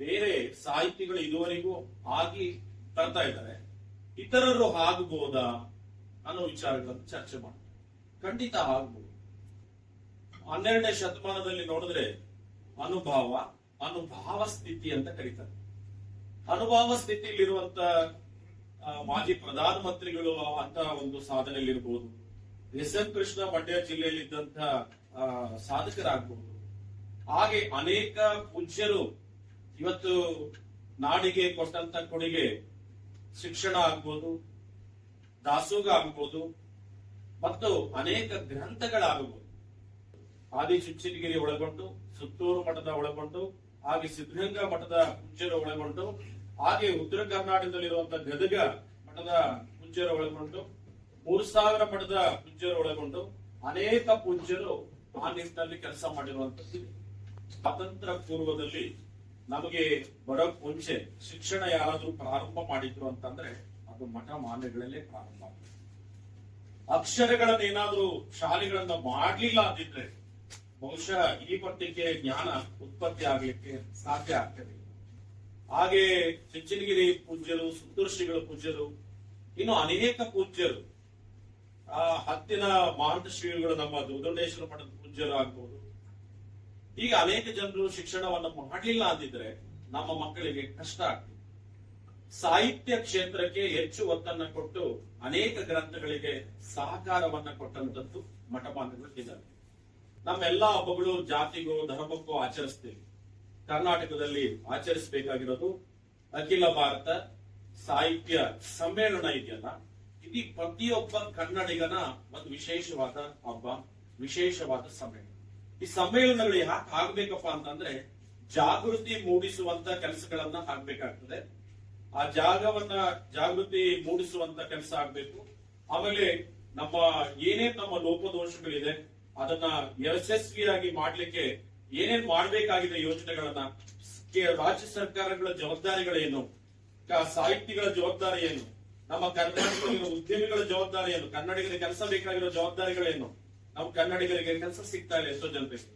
ಬೇರೆ ಸಾಹಿತಿಗಳು ಇದುವರೆಗೂ ಆಗಿ ತರ್ತಾ ಇದ್ದಾರೆ. ಇತರರು ಆಗಬಹುದಾ ಅನ್ನೋ ವಿಚಾರಗಳನ್ನು ಚರ್ಚೆ ಮಾಡ್ತಾರೆ ಖಂಡಿತ ಆಗ್ಬಹುದು ಹನ್ನೆರಡನೇ ಶತಮಾನದಲ್ಲಿ ನೋಡಿದ್ರೆ ಅನುಭವ, ಅನುಭಾವ ಸ್ಥಿತಿ ಅಂತ ಕರೀತಾರೆ. ಅನುಭವ ಸ್ಥಿತಿಯಲ್ಲಿರುವಂತ ಮಾಜಿ ಮಾಜಿ ಪ್ರಧಾನಮಂತ್ರಿಗಳು ಅಂತ ಒಂದು ಸಾಧನೆಯಲ್ಲಿರಬಹುದು ಎಸ್ ಎಂ ಕೃಷ್ಣ ಮಂಡ್ಯ ಜಿಲ್ಲೆಯಲ್ಲಿ ಇದ್ದಂತ ಸಾಧಕರಾಗಬಹುದು ಹಾಗೆ ಅನೇಕ ಪೂಜ್ಯರು ಇವತ್ತು ನಾಡಿಗೆ ಕೊಟ್ಟಂತ ಕೊಡುಗೆ ಶಿಕ್ಷಣ ಆಗ್ಬೋದು ದಾಸೋಗ ಆಗ್ಬೋದು, ಮತ್ತು ಅನೇಕ ಗ್ರಂಥಗಳಾಗಬಹುದು. ಆದಿ ಚುಂಚನಗಿರಿ ಒಳಗೊಂಡು, ಸುತ್ತೂರು ಮಠದ ಒಳಗೊಂಡು ಹಾಗೆ ಸಿದ್ಧಗಂಗಾ ಮಠದ ಪೂಜ್ಯರು ಒಳಗೊಂಡು ಹಾಗೆ ಉತ್ತರ ಕರ್ನಾಟಕದಲ್ಲಿರುವಂತಹ ಗದಗ ಮಠದ ಪೂಜ್ಯರು ಒಳಗೊಂಡು, ಮೂರು ಸಾವಿರ ಮಠದ ಪೂಜ್ಯರು ಒಳಗೊಂಡು, ಅನೇಕ ಪೂಜ್ಯರು ಆ ನಿಟ್ಟಿನಲ್ಲಿ ಕೆಲಸ ಮಾಡಿರುವಂತದ್ದು ಸ್ವಾತಂತ್ರ್ಯ ಪೂರ್ವದಲ್ಲಿ ನಮಗೆ ಬರೋಕ್ ಮುಂಚೆ ಶಿಕ್ಷಣ ಯಾರಾದ್ರೂ ಪ್ರಾರಂಭ ಮಾಡಿದ್ರು ಅಂತಂದ್ರೆ ಅದು ಮಠ ಮಾನ್ಯಗಳಲ್ಲೇ ಪ್ರಾರಂಭ ಆಗಿದೆ. ಅಕ್ಷರಗಳನ್ನ ಏನಾದ್ರೂ ಶಾಲೆಗಳನ್ನ ಮಾಡ್ಲಿಲ್ಲ ಅಂದಿದ್ರೆ ಬಹುಶಃ ಈ ಮಟ್ಟಿಗೆ ಜ್ಞಾನ ಉತ್ಪತ್ತಿ ಆಗ್ಲಿಕ್ಕೆ ಸಾಧ್ಯ ಆಗ್ತದೆ ಹಾಗೆ ಚಿಂಚನಗಿರಿ ಪೂಜ್ಯರು ಸುತ್ತೂರು ಶ್ರೀಗಳ ಪೂಜ್ಯರು, ಇನ್ನು ಅನೇಕ ಪೂಜ್ಯರು, ಆ ಹತ್ತಿನ ಮಹಾಂತ ಶ್ರೀಗಳು ನಮ್ಮ ದುರ್ದೊಂಡೇಶ್ವರ ಮಠದ ಪೂಜ್ಯರು ಆಗ್ಬಹುದು ಈಗ ಅನೇಕ ಜನರು ಶಿಕ್ಷಣವನ್ನು ಮಾಡಲಿಲ್ಲ ಅಂದಿದ್ರೆ ನಮ್ಮ ಮಕ್ಕಳಿಗೆ ಕಷ್ಟ ಆಗ್ತದೆ. ಸಾಹಿತ್ಯ ಕ್ಷೇತ್ರಕ್ಕೆ ಹೆಚ್ಚು ಒತ್ತನ್ನ ಕೊಟ್ಟು ಅನೇಕ ಗ್ರಂಥಗಳಿಗೆ ಸಹಕಾರವನ್ನ ಕೊಟ್ಟಂತದ್ದು ಮಠಮಾನ್ಯಗಳು ಇದ್ದಾರೆ. ನಮ್ಮೆಲ್ಲಾ ಹಬ್ಬಗಳು ಜಾತಿಗೂ, ಧರ್ಮಕ್ಕೂ ಆಚರಿಸ್ತೀವಿ. ಕರ್ನಾಟಕದಲ್ಲಿ ಆಚರಿಸಬೇಕಾಗಿರೋದು ಅಖಿಲ ಭಾರತ ಸಾಹಿತ್ಯ ಸಮ್ಮೇಳನ ಇದೆಯಲ್ಲ ಇದು ಪ್ರತಿಯೊಬ್ಬ ಕನ್ನಡಿಗನ ಒಂದು ವಿಶೇಷವಾದ ಹಬ್ಬ, ವಿಶೇಷವಾದ ಸಮ್ಮೇಳನ. ಈ ಸಮ್ಮೇಳನಗಳು ಯಾಕೆ ಆಗ್ಬೇಕಪ್ಪ ಅಂತಂದ್ರೆ ಜಾಗೃತಿ ಮೂಡಿಸುವಂತ ಕೆಲಸಗಳನ್ನ ಆಗ್ಬೇಕಾಗ್ತದೆ ಆ ಜಾಗವನ್ನ ಜಾಗೃತಿ ಮೂಡಿಸುವಂತ ಕೆಲಸ ಆಗ್ಬೇಕು. ಆಮೇಲೆ ನಮ್ಮ ಏನೇನ್ ನಮ್ಮ ಲೋಪದೋಷಗಳಿದೆ, ಅದನ್ನ ಯಶಸ್ವಿಯಾಗಿ ಮಾಡ್ಲಿಕ್ಕೆ ಏನೇನ್ ಮಾಡಬೇಕಾಗಿದೆ ಯೋಜನೆಗಳನ್ನ ರಾಜ್ಯ ಸರ್ಕಾರಗಳ ಜವಾಬ್ದಾರಿಗಳೇನು ಸಾಹಿತ್ಯಗಳ ಜವಾಬ್ದಾರಿ ಏನು, ನಮ್ಮ ಕರ್ನಾಟಕ ಉದ್ಯಮಿಗಳ ಜವಾಬ್ದಾರಿ ಏನು, ಕನ್ನಡಿಗರಿಗೆ ಕೆಲಸ ಬೇಕಾಗಿರೋ ಜವಾಬ್ದಾರಿಗಳೇನು ನಮ್ಮ ಕನ್ನಡಿಗರಿಗೆ ಕೆಲಸ ಸಿಗ್ತಾ ಇಲ್ಲ ಎಷ್ಟೋ ಜನರಿಗೆ.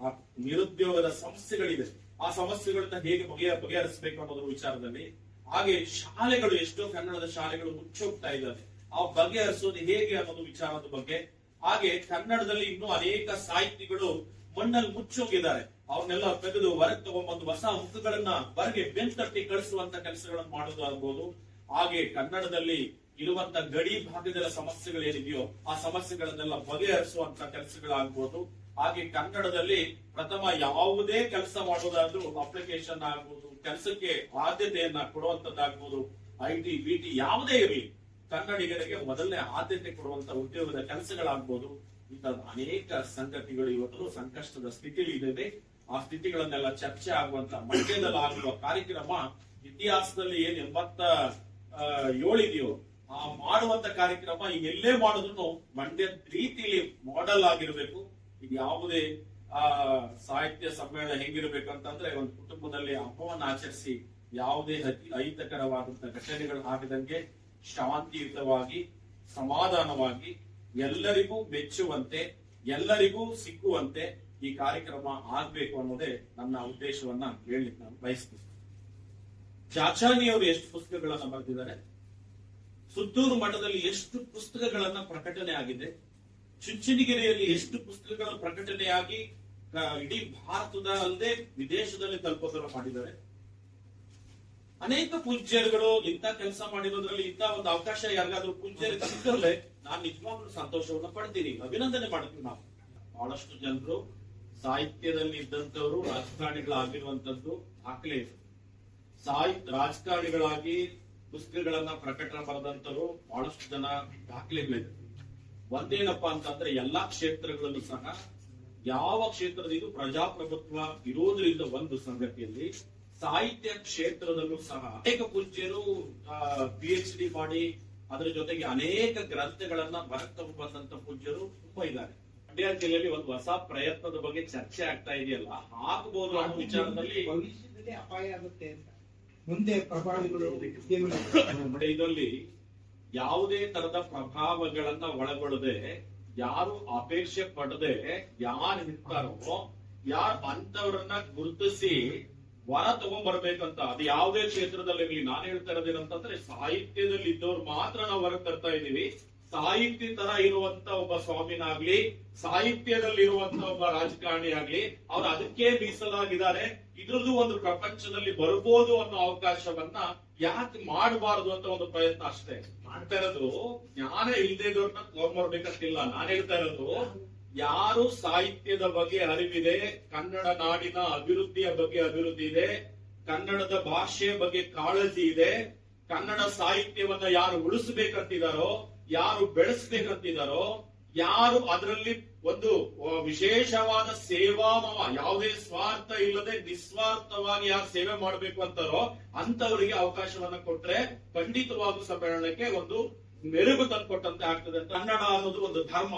ಆ ನಿರುದ್ಯೋಗದ ಸಮಸ್ಯೆಗಳಿದೆ. ಆ ಸಮಸ್ಯೆಗಳನ್ನ ಹೇಗೆ ಬಗೆಯ ಬಗೆಹರಿಸಬೇಕು ಅನ್ನೋದ್ರ ವಿಚಾರದಲ್ಲಿ ಹಾಗೆ ಶಾಲೆಗಳು, ಎಷ್ಟೋ ಕನ್ನಡದ ಶಾಲೆಗಳು ಮುಚ್ಚೋಗ್ತಾ ಇದ್ದಾವೆ. ಆ ಬಗೆಹರಿಸೋದು ಹೇಗೆ ಅನ್ನೋದು ವಿಚಾರದ ಬಗ್ಗೆ ಹಾಗೆ ಕನ್ನಡದಲ್ಲಿ ಇನ್ನೂ ಅನೇಕ ಸಾಹಿತಿಗಳು ಮಣ್ಣಲ್ಲಿ ಮುಚ್ಚೋಗಿದ್ದಾರೆ. ಅವನ್ನೆಲ್ಲ ತೆಗೆದು ಹೊರಗೆ ತಗೊಂಡ್ಬಂದು ಹೊಸ ಮುಖಗಳನ್ನ ಹೊರಗೆ ಬೆಂತಟ್ಟಿ ಕಳಿಸುವಂತ ಕೆಲಸಗಳನ್ನು ಮಾಡೋದಾಗ್ಬೋದು ಹಾಗೆ ಕನ್ನಡದಲ್ಲಿ ಇರುವಂತ ಗಡಿ ಭಾಗದ ಸಮಸ್ಯೆಗಳೇನಿದೆಯೋ ಆ ಸಮಸ್ಯೆಗಳನ್ನೆಲ್ಲ ಬಗೆಹರಿಸುವಂತ ಕೆಲಸಗಳಾಗ್ಬೋದು. ಹಾಗೆ ಕನ್ನಡದಲ್ಲಿ ಪ್ರಥಮ ಯಾವುದೇ ಕೆಲಸ ಮಾಡೋದಾದ್ರೂ ಅಪ್ಲಿಕೇಶನ್ ಆಗ್ಬೋದು, ಕೆಲಸಕ್ಕೆ ಆದ್ಯತೆಯನ್ನ ಕೊಡುವಂತದ್ದಾಗ್ಬೋದು. ಐಟಿ ಬಿಟಿ ಯಾವುದೇ ಇರಲಿ, ಕನ್ನಡಿಗರಿಗೆ ಮೊದಲನೇ ಆದ್ಯತೆ ಕೊಡುವಂತ ಉದ್ಯೋಗದ ಕೆಲಸಗಳಾಗ್ಬೋದು. ಇಂತಹ ಅನೇಕ ಸಂಗತಿಗಳು ಇವತ್ತು ಸಂಕಷ್ಟದ ಸ್ಥಿತಿಯಲ್ಲಿ ಇದೆ ಆ ಸ್ಥಿತಿಗಳನ್ನೆಲ್ಲ ಚರ್ಚೆ ಆಗುವಂತ ಮಂಡ್ಯದಲ್ಲಿ ಆಗುವ ಕಾರ್ಯಕ್ರಮ ಇತಿಹಾಸದಲ್ಲಿ ಏನ್ ಎಂಬತ್ತ ಏಳಿದೆಯೋ ಆ ಮಾಡುವಂತ ಕಾರ್ಯಕ್ರಮ ಈಗ ಎಲ್ಲೇ ಮಾಡಿದ್ರು ಮಂಡ್ಯ ರೀತಿಯಲ್ಲಿ ಮಾಡೆಲ್ ಆಗಿರ್ಬೇಕು. ಈಗ ಯಾವುದೇ, ಆ, ಸಾಹಿತ್ಯ ಸಮ್ಮೇಳನ ಹೆಂಗಿರ್ಬೇಕು ಅಂತಂದ್ರೆ ಒಂದು ಕುಟುಂಬದಲ್ಲಿ ಹಬ್ಬವನ್ನು ಆಚರಿಸಿ ಯಾವುದೇ ಅತಿ ಅಹಿತಕರವಾದಂತ ಘಟನೆಗಳು ಆಗದಂಗೆ ಶಾಂತಿಯುತವಾಗಿ, ಸಮಾಧಾನವಾಗಿ ಎಲ್ಲರಿಗೂ ಮೆಚ್ಚುವಂತೆ, ಎಲ್ಲರಿಗೂ ಸಿಕ್ಕುವಂತೆ ಈ ಕಾರ್ಯಕ್ರಮ ಆಗ್ಬೇಕು ಅನ್ನೋದೇ ನನ್ನ ಉದ್ದೇಶವನ್ನ ಹೇಳಲಿಕ್ಕೆ ನಾನು ಬಯಸ್ತೀನಿ. ಚಾಚಾನಿಯವರು ಎಷ್ಟು ಪುಸ್ತಕಗಳನ್ನ ಬರೆದಿದ್ದಾರೆ? ಸುತ್ತೂರು ಮಠದಲ್ಲಿ ಎಷ್ಟು ಪುಸ್ತಕಗಳನ್ನ ಪ್ರಕಟಣೆ ಆಗಿದೆ? ಚುಂಚನಗಿರಿಯಲ್ಲಿ ಎಷ್ಟು ಪುಸ್ತಕಗಳ ಪ್ರಕಟಣೆಯಾಗಿ ಇಡೀ ಭಾರತದ ಅಲ್ಲದೆ ವಿದೇಶದಲ್ಲಿ ತಲುಪೋದನ್ನ ಮಾಡಿದ್ದಾರೆ. ಅನೇಕ ಪೂಜ್ಯರುಗಳು ಇಂಥ ಕೆಲಸ ಮಾಡಿರೋದ್ರಲ್ಲಿ ಇಂಥ ಒಂದು ಅವಕಾಶ ಯಾರಿಗಾದ್ರೂ ಪೂಜ್ಯರಿಗೆ ಸಿಕ್ಕಲ್ಲೇ ನಾನು ನಿಜವಾಗ್ಲೂ ಸಂತೋಷವನ್ನ ಪಡ್ತೀನಿ. ಅಭಿನಂದನೆ ಮಾಡ್ತೀವಿ ನಾವು. ಬಹಳಷ್ಟು ಜನರು ಸಾಹಿತ್ಯದಲ್ಲಿ ಇದ್ದಂತವರು ರಾಜಕಾರಣಿಗಳಾಗಿರುವಂತದ್ದು ಇದೆ. ಸಾಹಿತ್ಯ ರಾಜಕಾರಣಿಗಳಾಗಿ ಪುಸ್ತಕಗಳನ್ನ ಪ್ರಕಟಣೆ ಬರೆದಂತರು ಬಹಳಷ್ಟು ಜನ ದಾಖಲೆಗಳಿದೆ. ಒಂದೇನಪ್ಪಾ ಅಂತಂದ್ರೆ ಎಲ್ಲಾ ಕ್ಷೇತ್ರಗಳಲ್ಲೂ ಸಹ ಯಾವ ಕ್ಷೇತ್ರದ ಇದು ಪ್ರಜಾಪ್ರಭುತ್ವ ಇರೋದ್ರಿಂದ ಒಂದು ಸಂಗತಿಯಲ್ಲಿ ಸಾಹಿತ್ಯ ಕ್ಷೇತ್ರದಲ್ಲೂ ಸಹ ಅನೇಕ ಪೂಜ್ಯರು ಪಿ ಎಚ್ ಡಿ ಮಾಡಿ ಅದರ ಜೊತೆಗೆ ಅನೇಕ ಗ್ರಂಥಗಳನ್ನ ಬರಕ್ ಬಂದಂತ ಪೂಜ್ಯರು ತುಂಬಾ ಇದ್ದಾರೆ. ಮಂಡ್ಯ ಜಿಲ್ಲೆಯಲ್ಲಿ ಒಂದು ಹೊಸ ಪ್ರಯತ್ನದ ಬಗ್ಗೆ ಚರ್ಚೆ ಆಗ್ತಾ ಇದೆಯಲ್ಲ ಆಗಬಹುದು ಅನ್ನೋ ವಿಚಾರದಲ್ಲಿ ಭವಿಷ್ಯದಲ್ಲಿ ಅಪಾಯ ಆಗುತ್ತೆ ಅಂತ. ಮುಂದೆ ಇದರಲ್ಲಿ ಯಾವುದೇ ತರದ ಪ್ರಭಾವಗಳನ್ನ ಒಳಗೊಳ್ಳದೆ ಯಾರು ಅಪೇಕ್ಷೆ ಪಡದೆ, ಯಾರು ಇರ್ತಾರೋ ಯಾರು ಅಂತವ್ರನ್ನ ಗುರುತಿಸಿ ವರ ತಗೊಂಡ್ಬರ್ಬೇಕಂತ ಅದು ಯಾವುದೇ ಕ್ಷೇತ್ರದಲ್ಲಿರ್ಲಿ. ನಾನು ಹೇಳ್ತಾ ಇರೋದೇನಂತಂದ್ರೆ ಸಾಹಿತ್ಯದಲ್ಲಿ ಇದ್ದವ್ರು ಮಾತ್ರ ನಾವು ಹೊರಗೆ ತರ್ತಾ ಇದೀವಿ. ಸಾಹಿತ್ಯ ತರ ಇರುವಂತ ಒಬ್ಬ ಸ್ವಾಮಿನಾಗ್ಲಿ ಸಾಹಿತ್ಯದಲ್ಲಿ ಇರುವಂತ ಒಬ್ಬ ರಾಜಕಾರಣಿ ಆಗ್ಲಿ, ಅವ್ರು ಅದಕ್ಕೆ ಮೀಸಲಾಗಿದ್ದಾರೆ. ಇದ್ರದ್ದು ಒಂದು ಪ್ರಪಂಚದಲ್ಲಿ ಬರ್ಬೋದು ಅನ್ನೋ ಅವಕಾಶವನ್ನ ಯಾಕೆ ಮಾಡಬಾರದು ಅಂತ ಒಂದು ಪ್ರಯತ್ನ ಅಷ್ಟೇ. ಮಾಡ್ತಾ ಇರೋದು, ಜ್ಞಾನ ಇಲ್ಲದೆ ಇದ್ದವ್ರನ್ನ ತಗೊಂಡ್ಬರ್ಬೇಕಂತಿಲ್ಲ ನಾನು ಹೇಳ್ತಾ ಇರೋದು, ಯಾರು ಸಾಹಿತ್ಯದ ಬಗ್ಗೆ ಅರಿವಿದೆ, ಕನ್ನಡ ನಾಡಿನ ಅಭಿವೃದ್ಧಿಯ ಬಗ್ಗೆ ಅಭಿವೃದ್ಧಿ ಇದೆ, ಕನ್ನಡದ ಭಾಷೆಯ ಬಗ್ಗೆ ಕಾಳಜಿ ಇದೆ, ಕನ್ನಡ ಸಾಹಿತ್ಯವನ್ನ ಯಾರು ಉಳಿಸ್ಬೇಕಂತಿದಾರೋ, ಯಾರು ಬೆಳೆಸ್ಬೇಕಂತಿದಾರೋ, ಯಾರು ಅದರಲ್ಲಿ ಒಂದು ವಿಶೇಷವಾದ ಸೇವಾಮವ ಯಾವುದೇ ಸ್ವಾರ್ಥ ಇಲ್ಲದೆ ನಿಸ್ವಾರ್ಥವಾಗಿ ಯಾರು ಸೇವೆ ಮಾಡಬೇಕು ಅಂತಾರೋ ಅಂತವರಿಗೆ ಅವಕಾಶವನ್ನ ಕೊಟ್ರೆ ಖಂಡಿತವಾಗೂ ಸಮ್ಮೇಳನಕ್ಕೆ ಒಂದು ಮೆರುಗು ತಂದ್ಕೊಟ್ಟಂತೆ ಆಗ್ತದೆ ಕನ್ನಡ ಅನ್ನೋದು ಒಂದು ಧರ್ಮ.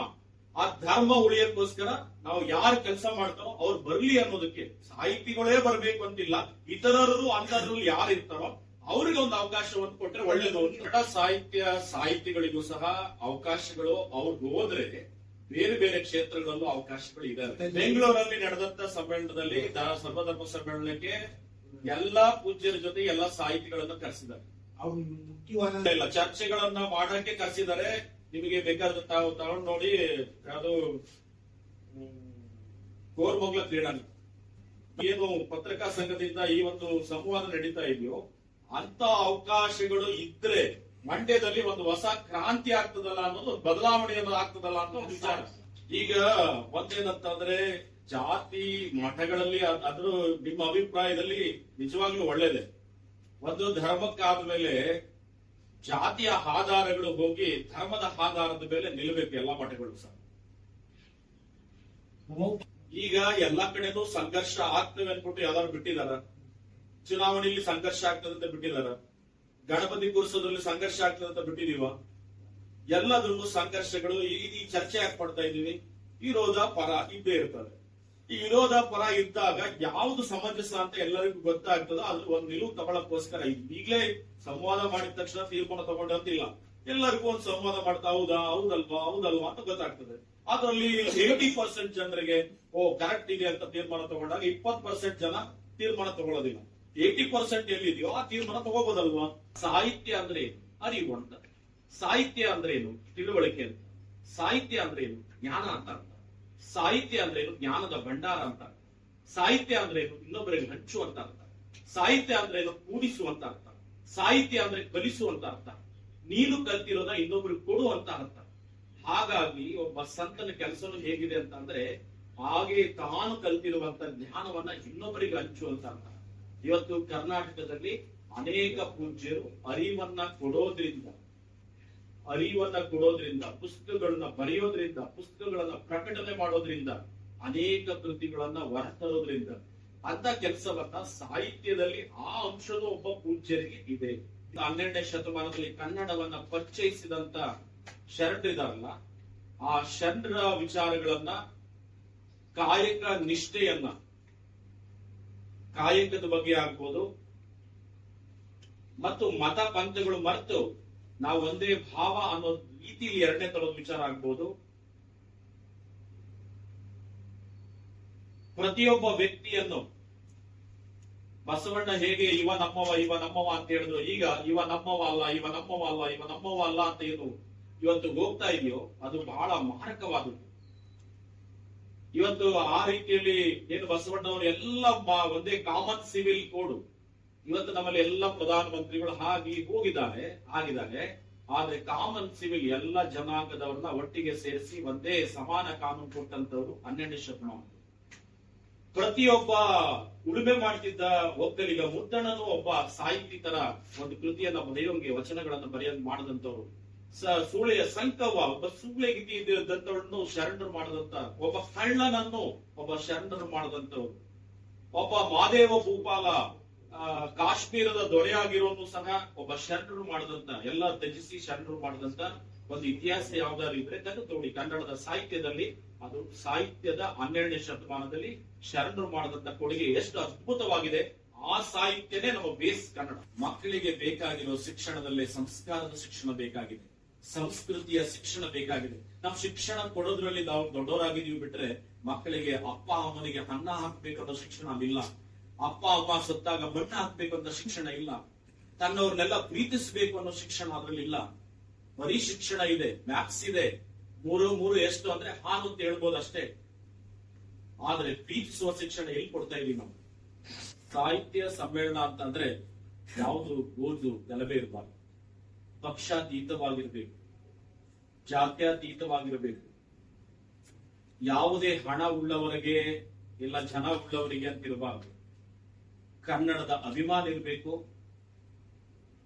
ಆ ಧರ್ಮ ಉಳಿಯಕ್ಕೋಸ್ಕರ ನಾವು ಯಾರು ಕೆಲಸ ಮಾಡ್ತಾರೋ ಅವ್ರು ಬರ್ಲಿ ಅನ್ನೋದಕ್ಕೆ ಸಾಹಿತಿಗಳೇ ಬರ್ಬೇಕು ಅಂತಿಲ್ಲ. ಇತರರು ಅಂತದ್ರಲ್ಲಿ ಯಾರು ಇರ್ತಾರೋ ಅವ್ರಿಗೆ ಒಂದು ಅವಕಾಶವನ್ನು ಕೊಟ್ರೆ ಒಳ್ಳೇದು. ಕನ್ನಡ ಸಾಹಿತ್ಯ, ಸಾಹಿತಿಗಳಿಗೂ ಸಹ ಅವಕಾಶಗಳು ಅವ್ರಿಗೆ ಹೋದ್ರೆ ಬೇರೆ ಬೇರೆ ಕ್ಷೇತ್ರಗಳಲ್ಲೂ ಅವಕಾಶಗಳು ಇದಾವೆ ಬೆಂಗಳೂರಲ್ಲಿ ನಡೆದಂತ ಸಮ್ಮೇಳನದಲ್ಲಿ ಸರ್ವಧರ್ಮ ಸಮ್ಮೇಳನಕ್ಕೆ ಎಲ್ಲಾ ಪೂಜ್ಯರ ಜೊತೆ ಎಲ್ಲಾ ಸಾಹಿತಿಗಳನ್ನ ಕರೆಸಿದ್ದಾರೆ. ಇಲ್ಲ ಚರ್ಚೆಗಳನ್ನ ಮಾಡಕ್ಕೆ ಕರೆಸಿದ್ದಾರೆ. ನಿಮಗೆ ಬೇಕಾದ ತಾವು ತಗೊಂಡು ನೋಡಿ ಅದು ಕೋರ್ಮೊಗ್ಲ ಕ್ರೀಡಾಂಗಣ. ಏನು ಪತ್ರಿಕಾ ಸಂಘದಿಂದ ಈ ಒಂದು ಸಂವಾದ ನಡೀತಾ ಇದೆಯೋ ಅಂತ ಅವಕಾಶಗಳು ಇದ್ರೆ ಮಂಡ್ಯದಲ್ಲಿ ಒಂದು ಹೊಸ ಕ್ರಾಂತಿ ಆಗ್ತದಲ್ಲ ಅನ್ನೋದು ಬದಲಾವಣೆ ಅನ್ನೋದು ಆಗ್ತದಲ್ಲ ಅಂತ ಒಂದು ವಿಚಾರ. ಈಗ ಒಂದೇನಂತಂದ್ರೆ, ಜಾತಿ ಮಠಗಳಲ್ಲಿ ಅದ್- ಅದ್ರ ನಿಮ್ಮ ಅಭಿಪ್ರಾಯದಲ್ಲಿ ನಿಜವಾಗ್ಲೂ ಒಳ್ಳೇದೆ. ಒಂದು ಧರ್ಮಕ್ಕಾದ್ಮೇಲೆ ಜಾತಿಯ ಆಧಾರಗಳು ಹೋಗಿ ಧರ್ಮದ ಆಧಾರದ ಮೇಲೆ ನಿಲ್ಲಬೇಕು ಎಲ್ಲಾ ಮಠಗಳು ಸಹ. ಈಗ ಎಲ್ಲಾ ಕಡೆನೂ ಸಂಘರ್ಷ ಆಗ್ತವೆ ಅನ್ಬಿಟ್ಟು ಯಾವ್ದಾದ್ರು ಬಿಟ್ಟಿದಾರ? ಚುನಾವಣೆಯಲ್ಲಿ ಸಂಘರ್ಷ ಆಗ್ತದೆ ಅಂತ ಬಿಟ್ಟಿದಾರ? ಗಣಪತಿ ಕೂರಿಸೋದ್ರಲ್ಲಿ ಸಂಘರ್ಷ ಆಗ್ತದೆ ಅಂತ ಬಿಟ್ಟಿದೀವ ಎಲ್ಲದ್ರೂ ಸಂಘರ್ಷಗಳು ಈ ಚರ್ಚೆ ಯಾಕೆ ಪಡ್ತಾ ಇದೀವಿ ವಿರೋಧ ಪರ ಇದ್ದೇ ಇರ್ತದೆ. ಈ ವಿರೋಧ ಪರ ಇದ್ದಾಗ ಯಾವ್ದು ಸಮಂಜಸ ಅಂತ ಎಲ್ಲರಿಗೂ ಗೊತ್ತಾಗ್ತದೋ ಅದ್ರ ಒಂದು ನಿಲುವು ತಗೊಳಕ್ಕೋಸ್ಕರ ಈಗಲೇ ಸಂವಾದ ಮಾಡಿದ ತಕ್ಷಣ ತೀರ್ಮಾನ ತಗೊಂಡಂತಿಲ್ಲ ಎಲ್ಲರಿಗೂ ಒಂದು ಸಂವಾದ ಮಾಡ್ತಾ, ಹೌದಾ, ಹೌದಲ್ವಾ ಹೌದಲ್ವಾ ಅಂತ ಗೊತ್ತಾಗ್ತದೆ. ಅದರಲ್ಲಿ ಏಟಿ ಪರ್ಸೆಂಟ್ ಜನರಿಗೆ, ಓ ಕರೆಕ್ಟ್ ಇದೆ ಅಂತ ತೀರ್ಮಾನ ತಗೊಂಡಾಗ ಇಪ್ಪತ್ ಪರ್ಸೆಂಟ್ ಜನ ತೀರ್ಮಾನ ತಗೊಳ್ಳೋದಿಲ್ಲ. ಏಟಿ ಪರ್ಸೆಂಟ್ ಎಲ್ಲಿದೆಯೋ ಆ ತೀರ್ಮಾನ ತಗೋಬೋದಲ್ವಾ? ಸಾಹಿತ್ಯ ಅಂದ್ರೆ ಅರಿವು ಅಂತ. ಸಾಹಿತ್ಯ ಅಂದ್ರೆ ಏನು? ತಿಳುವಳಿಕೆ ಅಂತ. ಸಾಹಿತ್ಯ ಅಂದ್ರೆ ಏನು? ಜ್ಞಾನ ಅಂತ ಅರ್ಥ. ಸಾಹಿತ್ಯ ಅಂದ್ರೆ ಏನು? ಜ್ಞಾನದ ಭಂಡಾರ ಅಂತ. ಸಾಹಿತ್ಯ ಅಂದ್ರೆ ಏನು? ಇನ್ನೊಬ್ಬರಿಗೆ ಹಂಚುವಂತ ಅರ್ಥ. ಸಾಹಿತ್ಯ ಅಂದ್ರೆ ಏನು? ಕೂಡಿಸುವಂತ ಅರ್ಥ. ಸಾಹಿತ್ಯ ಅಂದ್ರೆ ಕಲಿಸುವಂತ ಅರ್ಥ. ನೀನು ಕಲ್ತಿರೋದ ಇನ್ನೊಬ್ರಿಗೆ ಕೊಡುವಂತ ಅರ್ಥ. ಹಾಗಾಗಿ ಒಬ್ಬ ಸಂತನ ಕೆಲಸನು ಹೇಗಿದೆ ಅಂತಂದ್ರೆ ಹಾಗೆ ತಾನು ಕಲ್ತಿರುವಂತ ಜ್ಞಾನವನ್ನ ಇನ್ನೊಬ್ಬರಿಗೆ ಹಂಚುವಂತ ಅರ್ಥ. ಇವತ್ತು ಕರ್ನಾಟಕದಲ್ಲಿ ಅನೇಕ ಪೂಜ್ಯರು ಅರಿವನ್ನ ಕೊಡೋದ್ರಿಂದ ಅರಿವನ್ನ ಕೊಡೋದ್ರಿಂದ, ಪುಸ್ತಕಗಳನ್ನ ಬರೆಯೋದ್ರಿಂದ, ಪುಸ್ತಕಗಳನ್ನ ಪ್ರಕಟಣೆ ಮಾಡೋದ್ರಿಂದ ಅನೇಕ ಕೃತಿಗಳನ್ನ ಹೊರತರೋದ್ರಿಂದ ಅಂತ ಕೆಲಸವನ್ನ ಸಾಹಿತ್ಯದಲ್ಲಿ ಆ ಅಂಶದ ಒಬ್ಬ ಪೂಜ್ಯರಿಗೆ ಇದೆ. ಹನ್ನೆರಡನೇ ಶತಮಾನದಲ್ಲಿ ಕನ್ನಡವನ್ನ ಪರಿಚಯಿಸಿದಂತ ಶರಣರಿದಾರಲ್ಲ, ಆ ಶರಣರ ವಿಚಾರಗಳನ್ನ ಕಾಯಕ ನಿಷ್ಠೆಯನ್ನ ಕಾಯಕದ ಬಗ್ಗೆ ಆಗ್ಬೋದು. ಮತ್ತು ಮತ ಪಂಥಗಳು ಮರೆತು ನಾವು ಒಂದೇ ಭಾವ ಅನ್ನೋ ರೀತಿಯಲ್ಲಿ ಎರಡನೇ ತರದ ವಿಚಾರ ಆಗ್ಬೋದು. ಪ್ರತಿಯೊಬ್ಬ ವ್ಯಕ್ತಿಯನ್ನು ಬಸವಣ್ಣ ಹೇಗೆ ಇವ ನಮ್ಮವ ಇವ ನಮ್ಮವ ಅಂತ ಹೇಳಿದ್ರು. ಈಗ ಇವ ನಮ್ಮವ ಅಲ್ಲ, ಇವ ನಮ್ಮವ ಅಲ್ಲ, ಇವ ನಮ್ಮವ ಅಲ್ಲ ಅಂತ ಏನು ಇವತ್ತು ಹೋಗ್ತಾ ಇದೆಯೋ, ಅದು ಬಹಳ ಮಾರಕವಾದದ್ದು. ಇವತ್ತು ಆ ರೀತಿಯಲ್ಲಿ ಏನು ಬಸವಣ್ಣವರು ಎಲ್ಲ ಒಂದೇ ಕಾಮನ್ ಸಿವಿಲ್ ಕೋಡ್ ಇವತ್ತು ನಮ್ಮಲ್ಲಿ ಎಲ್ಲ ಪ್ರಧಾನಮಂತ್ರಿಗಳು ಹಾಗೆ ಹೋಗಿದ್ದಾರೆ, ಆಗಿದ್ದಾರೆ. ಆದ್ರೆ ಕಾಮನ್ ಸಿವಿಲ್ ಎಲ್ಲ ಜನಾಂಗದವ್ರನ್ನ ಒಟ್ಟಿಗೆ ಸೇರಿಸಿ ಒಂದೇ ಸಮಾನ ಕಾನೂನು ಕೊಟ್ಟಂತವ್ರು ಹನ್ನೆರಡನೇ ಶತಮಾನ ಪ್ರತಿಯೊಬ್ಬ ಉಳುಮೆ ಮಾಡ್ತಿದ್ದ ಒಕ್ಕಲಿಗ ಮುದ್ದಣ್ಣನು ಒಬ್ಬ ಸಾಹಿತಿ ತರ ಒಂದು ಕೃತಿಯನ್ನ ಬರೆಯೋಂಗೆ ವಚನಗಳನ್ನ ಬರೆಯೋಂಗೆ ಮಾಡದಂತವ್ರು ಸೂಳೆಯ ಸಂಕವ, ಒಬ್ಬ ಸೂಳೆಗಿತಿ ಇದ್ದಂತವಳನ್ನು ಶರಣರು ಮಾಡದಂತ, ಒಬ್ಬ ಕಳ್ಳನನ್ನು ಒಬ್ಬ ಶರಣರು ಮಾಡದಂತವ್ರು ಒಬ್ಬ ಮಾದೇವ ಭೂಪಾಲ ಕಾಶ್ಮೀರದ ದೊರೆಯಾಗಿರೋನು ಸಹ ಒಬ್ಬ ಶರಣರು ಮಾಡದಂತ, ಎಲ್ಲ ತ್ಯಜಿಸಿ ಶರಣರು ಮಾಡದಂತ ಒಂದು ಇತಿಹಾಸ ಯಾವ್ದಾದ್ರು ಇದ್ರೆ ನೋಡಿ ಕನ್ನಡದ ಸಾಹಿತ್ಯದಲ್ಲಿ, ಅದು ಸಾಹಿತ್ಯದ ಹನ್ನೆರಡನೇ ಶತಮಾನದಲ್ಲಿ ಶರಣರು ಮಾಡದಂತ ಕೊಡುಗೆ ಎಷ್ಟು ಅದ್ಭುತವಾಗಿದೆ. ಆ ಸಾಹಿತ್ಯನೇ ನಮ್ಮ ಬೇಸ್ ಕನ್ನಡ. ಮಕ್ಕಳಿಗೆ ಬೇಕಾಗಿರೋ ಶಿಕ್ಷಣದಲ್ಲಿ, ಸಂಸ್ಕಾರದ ಶಿಕ್ಷಣ ಬೇಕಾಗಿದೆ. ಸಂಸ್ಕೃತಿಯ ಶಿಕ್ಷಣ ಬೇಕಾಗಿದೆ. ನಾವು ಶಿಕ್ಷಣ ಕೊಡೋದ್ರಲ್ಲಿ ನಾವು ದೊಡ್ಡವರಾಗಿದೀವಿ ಬಿಟ್ರೆ ಮಕ್ಕಳಿಗೆ ಅಪ್ಪ, ಅಮ್ಮನಿಗೆ ಅನ್ನ ಹಾಕ್ಬೇಕಂತ ಶಿಕ್ಷಣ ಇಲ್ಲ ಅಪ್ಪ, ಅಮ್ಮ ಸತ್ತಾಗ ಬಣ್ಣ ಹಾಕ್ಬೇಕು ಅಂತ ಶಿಕ್ಷಣ ಇಲ್ಲ. ತನ್ನವ್ರನ್ನೆಲ್ಲ ಪ್ರೀತಿಸಬೇಕು ಅನ್ನೋ ಶಿಕ್ಷಣ ಅದ್ರಲ್ಲಿ ಇಲ್ಲ. ಬರೀ ಶಿಕ್ಷಣ ಇದೆ, ಮ್ಯಾಥ್ಸ್ ಇದೆ. ಮೂರು ಮೂರು ಎಷ್ಟು ಅಂದ್ರೆ ಹಾಲು ಅಂತ ಹೇಳ್ಬೋದು ಅಷ್ಟೇ. ಆದ್ರೆ ಪ್ರೀತಿಸುವ ಶಿಕ್ಷಣ ಎಲ್ಲಿ ಕೊಡ್ತಾ ಇದೀವಿ ನಾವು? ಸಾಹಿತ್ಯ ಸಮ್ಮೇಳನ ಅಂತಂದ್ರೆ ಯಾವುದು ಓದು ಗಲಭೆ ಇರಬಾರ್ದು. ಪಕ್ಷಾತೀತವಾಗಿರ್ಬೇಕು. ಜಾತ್ಯತೀತವಾಗಿರಬೇಕು. ಯಾವುದೇ ಹಣ ಉಳ್ಳವರಿಗೆ ಇಲ್ಲ ಜನ ಉಳ್ಳವರಿಗೆ ಅಂತ ಇರಬಾರ್ದು ಕನ್ನಡದ ಅಭಿಮಾನ ಇರಬೇಕು.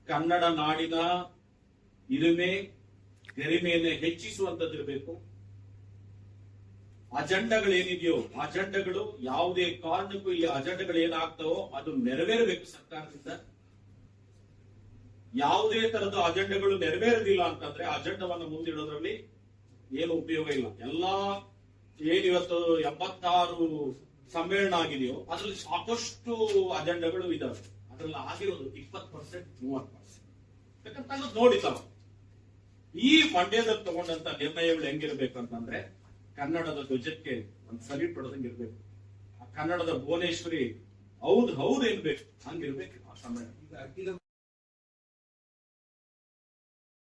ಕನ್ನಡ ನಾಡಿನ ಇರುಮೆ ಗರಿಮೆಯನ್ನು ಹೆಚ್ಚಿಸುವಂತದ್ದಿರಬೇಕು ಅಜೆಂಡಗಳೇನಿದೆಯೋ, ಅಜೆಂಡಗಳು ಯಾವುದೇ ಕಾರಣಕ್ಕೂ ಈ ಅಜೆಂಡಗಳು ಏನಾಗ್ತಾವೋ ಅದು ನೆರವೇರಬೇಕು ಸರ್ಕಾರದಿಂದ. ಯಾವುದೇ ತರದ ಅಜೆಂಡಗಳು ನೆರವೇರದಿಲ್ಲ ಅಂತಂದ್ರೆ ಅಜೆಂಡವನ್ನು ಮುಂದಿಡೋದ್ರಲ್ಲಿ ಏನು ಉಪಯೋಗ ಇಲ್ಲ. ಎಲ್ಲಾ ಏನಿವತ್ತು ಎಂಬತ್ತಾರು ಸಮ್ಮೇಳನ ಆಗಿದೆಯೋ ಅದ್ರಲ್ಲಿ ಸಾಕಷ್ಟು ಅಜೆಂಡಗಳು ಇದಾವೆ. ಅದ್ರಲ್ಲಿ ಆಗಿರೋದು ಇಪ್ಪತ್ತು ಪರ್ಸೆಂಟ್, ಮೂವತ್ತು ಪರ್ಸೆಂಟ್. ಯಾಕಂತ ನೋಡಿತಾವ ಈ ಮಂಡ್ಯದಲ್ಲಿ ತಗೊಂಡಂತ ನಿರ್ಣಯಗಳು ಹೆಂಗಿರ್ಬೇಕು ಅಂತಂದ್ರೆ ಕನ್ನಡದ ಧ್ವಜಕ್ಕೆ ಒಂದು ಸರಿ ಇರ್ಬೇಕು. ಆ ಕನ್ನಡದ ಭುವನೇಶ್ವರಿ ಹೌದ್ ಹೌದು ಇರ್ಬೇಕು. ಹಂಗಿರ್ಬೇಕು ಆ ಸಮ್ಮೇಳನ.